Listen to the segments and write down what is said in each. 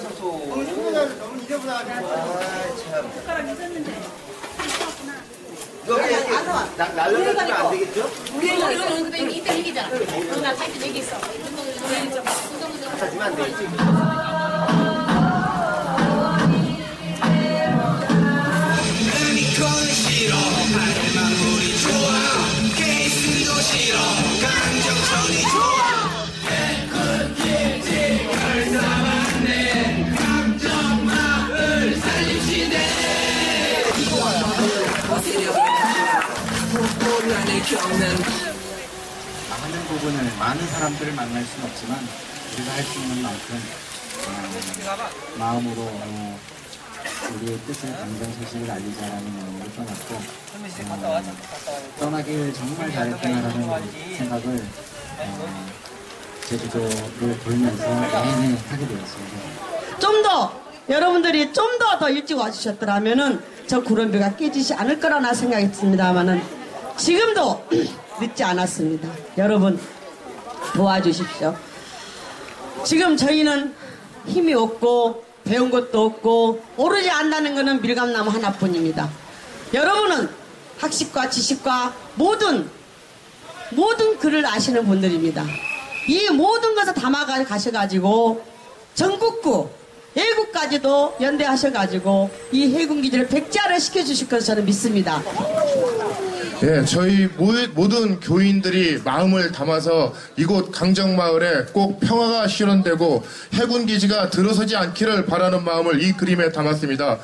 너무 잊어버려가지고. 아 참. 숟가락 있었는데. 여기 나- 날라가면 안 되겠죠? 우리 이거 이거 이거 이때 얘기잖아. 나 탈때 얘기 있어. 하지만 안 되겠지. 많은 부분을 많은 사람들을 만날 수는 없지만 우리가 할 수 있는 만큼 어, 마음으로 어, 우리의 뜻을 감정 소식을 알리자라는 마음으로 떠났고 어, 떠나길 정말 잘했구나라는 생각을 어, 제주도를 돌면서 내내 하게 되었습니다. 좀 더 여러분들이 좀 더더 일찍 와주셨더라면은 저 구름비가 깨지지 않을 거라나 생각했습니다만은 지금도 늦지 않았습니다. 여러분 도와주십시오. 지금 저희는 힘이 없고 배운 것도 없고 오르지 않는다는 것은 밀감나무 하나뿐입니다. 여러분은 학식과 지식과 모든 모든 글을 아시는 분들입니다. 이 모든 것을 담아가 가셔가지고 전국구 예국까지도 연대하셔가지고 이 해군기지를 백자를 시켜주실 것을 저는 믿습니다. 예, 저희 모, 모든 교인들이 마음을 담아서 이곳 강정마을에 꼭 평화가 실현되고 해군기지가 들어서지 않기를 바라는 마음을 이 그림에 담았습니다.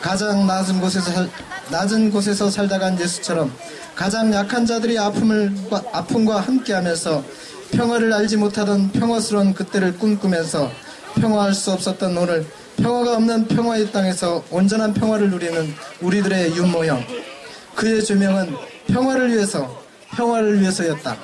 가장 낮은 곳에서 살, 낮은 곳에서 살다 간 예수처럼 가장 약한 자들이 아픔을 아픔과 함께하면서 평화를 알지 못하던 평화스러운 그때를 꿈꾸면서 평화할 수 없었던 오늘 평화가 없는 평화의 땅에서 온전한 평화를 누리는 우리들의 윤모형 그의 조명은 평화를 위해서 평화를 위해서였다.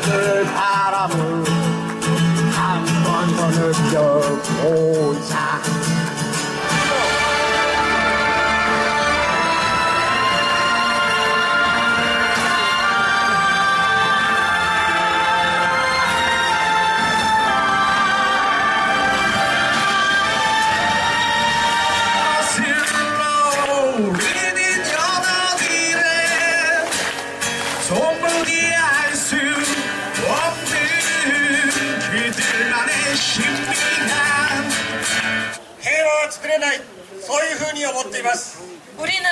산들 바람을 한 번 더 느껴보자. 연 우리는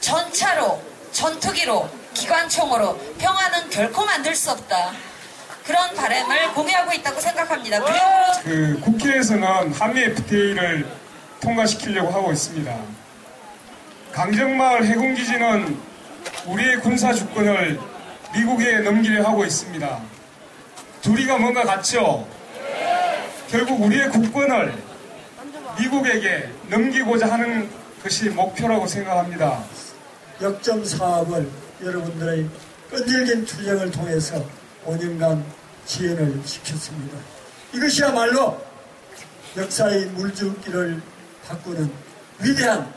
전차로, 전투기로, 기관총으로 평화는 결코 만들 수 없다. 그런 바람을 공유하고 있다고 생각합니다. 그 국회에서는 한미 FTA를 통과시키려고 하고 있습니다. 강정마을 해군기지는 우리의 군사 주권을 미국에 넘기려 하고 있습니다. 둘이가 뭔가 같죠? 결국 우리의 국권을 미국에게 넘기고자 하는 것이 목표라고 생각합니다. 역점 사업을 여러분들의 끈질긴 투쟁을 통해서 5년간 지연을 시켰습니다. 이것이야말로 역사의 물줄기를 바꾸는 위대한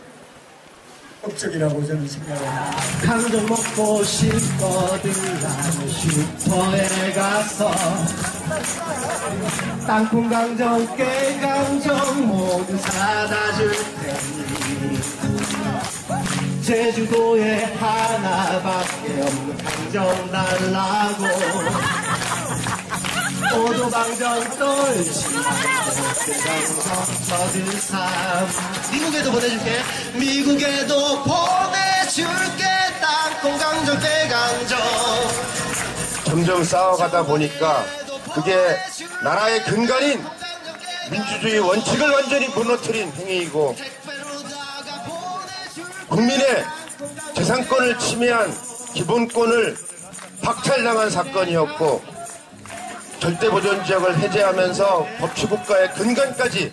업적이라고 저는 생각합니다. 강정 먹고 싶거든 나는 슈퍼에 가서 땅콩 강정 깨 강정 모두 사다 줄 테니 제주도에 하나밖에 없는 강정 달라고 미국에도 보내줄게. 미국에도 보내줄게. 땅콩 강정 깨 강정 점점 쌓아가다 보니까 그게 나라의 근간인 민주주의 원칙을 완전히 무너뜨린 행위이고 국민의 재산권을 침해한 기본권을 박탈당한 사건이었고 절대 보존 지역을 해제하면서 법치 국가의 근간까지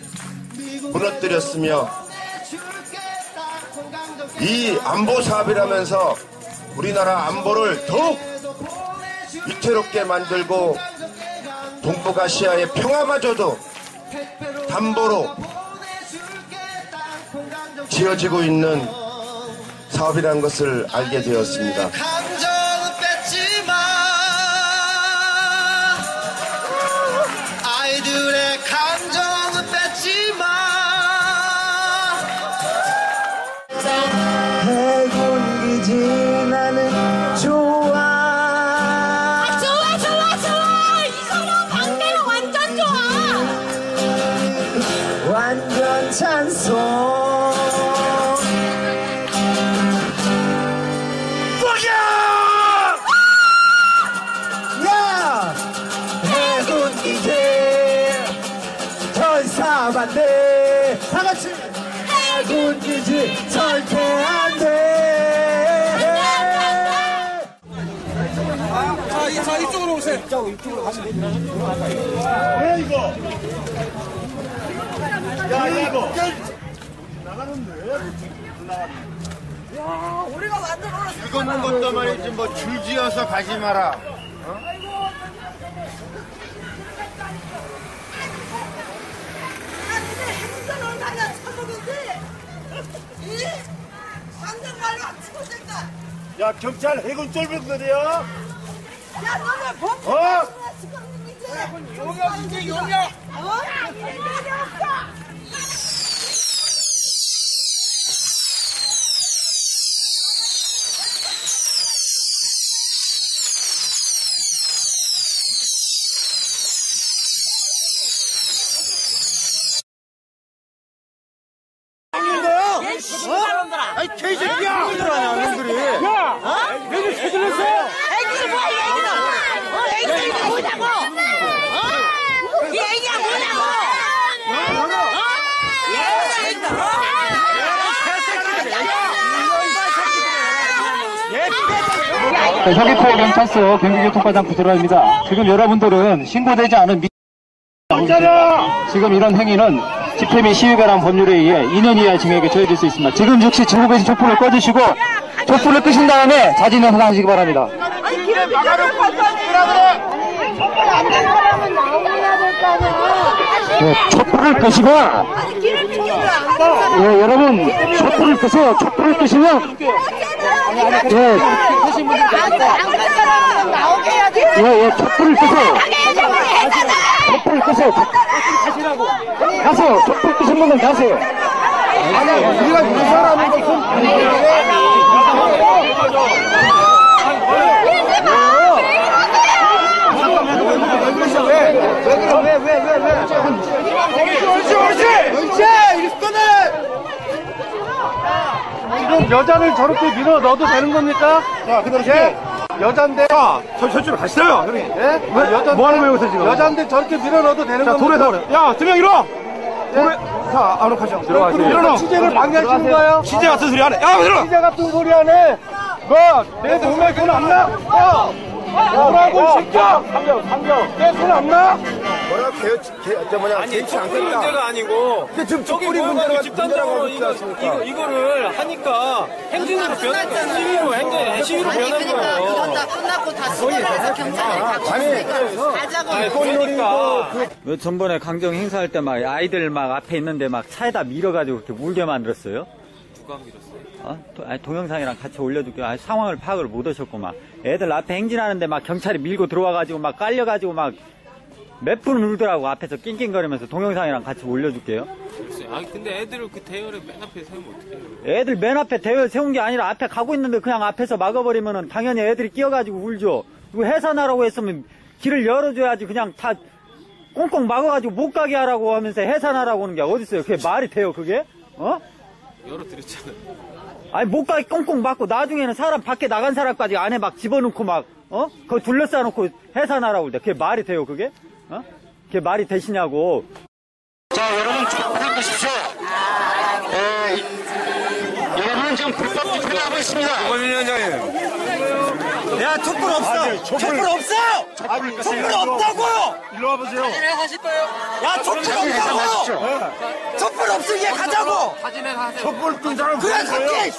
무너뜨렸으며 이 안보 사업이라면서 우리나라 안보를 더욱 위태롭게 만들고 동북아시아의 평화마저도 담보로 지어지고 있는 사업이라는 것을 알게 되었습니다. 전사반대 다같이. 해군기지 절대 안돼. 자, 이, 자 이쪽으로 오세요. 이쪽, 이쪽으로 가시면 됩니다 왜 이거 야 이거 이거는 것도 말이지 뭐 줄지어서 가지 마라. 야 경찰 해군 쫄병들이야 야, 너네 범 어? 용역 이제 용역. 어? 개념이 네, 서귀포 경찰서 경기교통과장 부드러입니다. 지금 여러분들은 신고되지 않은 미... 지금 이런 행위는 집회 및 시위가란 법률에 의해 2년 이하 징역에 처해질 수 있습니다. 지금 즉시 지고 계신 촛불을 꺼주시고 촛불을 끄신 다음에 자진을 하시기 바랍니다. 아니, 길을 막아놓고 그래. 안된 사람은 나오셔야 될 거 아니야. 네, 촛불을 끄시고. 예, 여러분 촛불을 끄세요. 촛불을 끄시면 예. 예, 예, 촛불을 끄세요. 촛불을 끄세요. 가세요. 촛불 끄신 분은 가세요. 아니 우리가 이 사람은 옳지 옳지 옳지 이리 꺼내 지금 여자를 저렇게 밀어 넣어도 되는 겁니까? 자 예? 여잔데 자 저, 저쪽으로 가시죠 형님 예? 왜, 여자, 뭐 하는 거예요 여기서 지금 여잔데 저렇게 밀어 넣어도 되는 겁니까? 돌에서 야두 명 일어 돌에 자 안으로 가죠 들어가세요 일어나 취재를 방해하시는 거예요? 취재 같은 소리 하네 야 들어 취재 같은 소리 하네 너내 몸에 손안 나? 야 뭐라고 이 새끼야 상경 상경 내손안 나? 뭐라 개, 개, 저 뭐냐, 개치 않겠다. 문제가 아니고 근데 지금 저기 촛불이 뭐가 문제가 집단적으로 문제라고 이거, 하지 않습니까? 이거 이거를 하니까 행진으로 변 시위로 행진 시위로 변한 거예요. 끝나고 다 수고해서 경찰에 다 아니, 가자고. 아니, 그러니까 왜 전번에 강정 행사할 때 막 아이들 막 앞에 있는데 막 차에다 밀어가지고 그렇게 울게 만들었어요? 누가 밀었어요? 어? 도- 아니, 동영상이랑 같이 올려줄게요. 아니, 상황을 파악을 못 하셨고 막 애들 앞에 행진하는데 막 경찰이 밀고 들어와가지고 막 깔려가지고 막 몇 분 울더라고 앞에서 낑낑거리면서 동영상이랑 같이 올려줄게요. 글쎄, 아 근데 애들을 그 대열에 맨 앞에 세우면 어떡해요? 애들 맨 앞에 대회 세운 게 아니라 앞에 가고 있는데 그냥 앞에서 막아버리면은 당연히 애들이 끼어가지고 울죠. 이거 해산하라고 했으면 길을 열어줘야지 그냥 다 꽁꽁 막아가지고 못 가게 하라고 하면서 해산하라고 하는 게 어딨어요. 그게 말이 돼요, 그게? 어? 열어드렸잖아요. 아니 못 가게 꽁꽁 막고 나중에는 사람 밖에 나간 사람까지 안에 막 집어넣고 막 어? 그거 둘러싸 놓고 해산하라고 그래. 그게 말이 돼요, 그게? 어? 그게 말이 되시냐고. 자, 여러분 조금만 드십시오. 예, 이- 여러분 지금 불법 투표를 하고 있습니다. 위원장님. 야, 촛불 없어. 촛불 없어. 촛불 없다고요. 일로 와보세요. 하실 거예요? 야, 촛불 없다고. 촛불 없으게 가자고. 촛불 끈 사람 그래 갈게.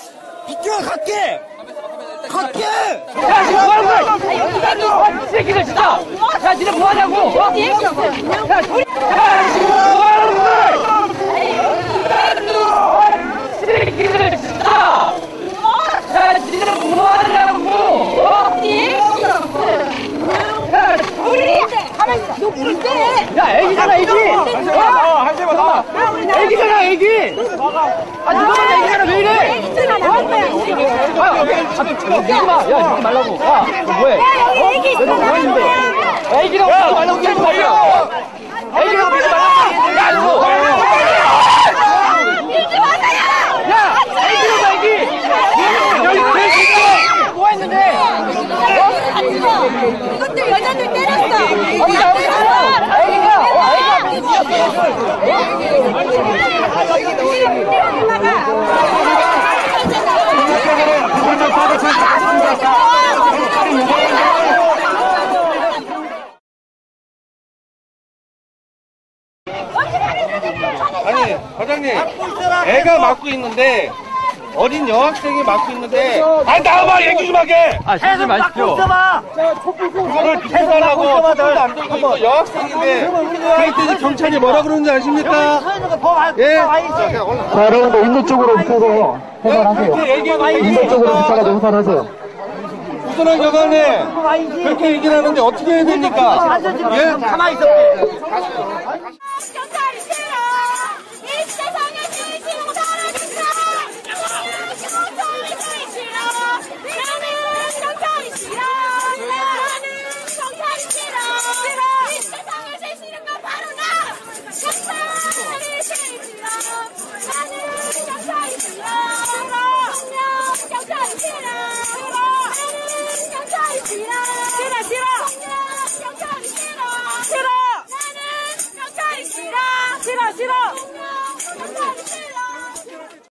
비켜 갈게. 갈게. 야, 지금 뭐 하는 거야? 이 새끼들 진짜! 야, 니네 뭐 하냐고! 어? 야, 소리! 야, 지금 뭐 하는 거야! 이 새끼들 진짜! 야, 니네 뭐 하냐고! 어? 야, 소리! 너 뭔데? 야, 애기잖아, 애기! 어? 한 대만 더. 애기잖아, 애기! 아, 누가 먼저 애기잖아, 왜 이래? 뭐 아, 야, 마. 야, 이러지 말라고. 야, 너 뭐해? 애기 내가 뭐 했는데? 애기라고 하지 말라고 그러지 말라고. 야, 이거. 밀지 마세요! 야, 애기라고 애기. 여기 왜 진짜? 뭐 했는데? 이것들 여자들 때렸어! 아니, 나 여기 있어. 애기가. 어, 아니 과장님 애가 맡고 있는데 어린 여학생이 맡고 있는데 아니 나와봐 얘기 좀 하게 아, 쉬지 마십시오. 그걸 비켜달라고 촛불도 안 들고 있고 여학생인데 그랬더니 경찰이 뭐라 그러는지 아십니까? 예? 자, 여러분들 인도 쪽으로 붙어서 해산하세요. 인도 쪽으로 붙어가지고 해산하세요. 우선은 여간에 그렇게 얘기를 하는데 어떻게 해야 됩니까? 예? 가만히 있어.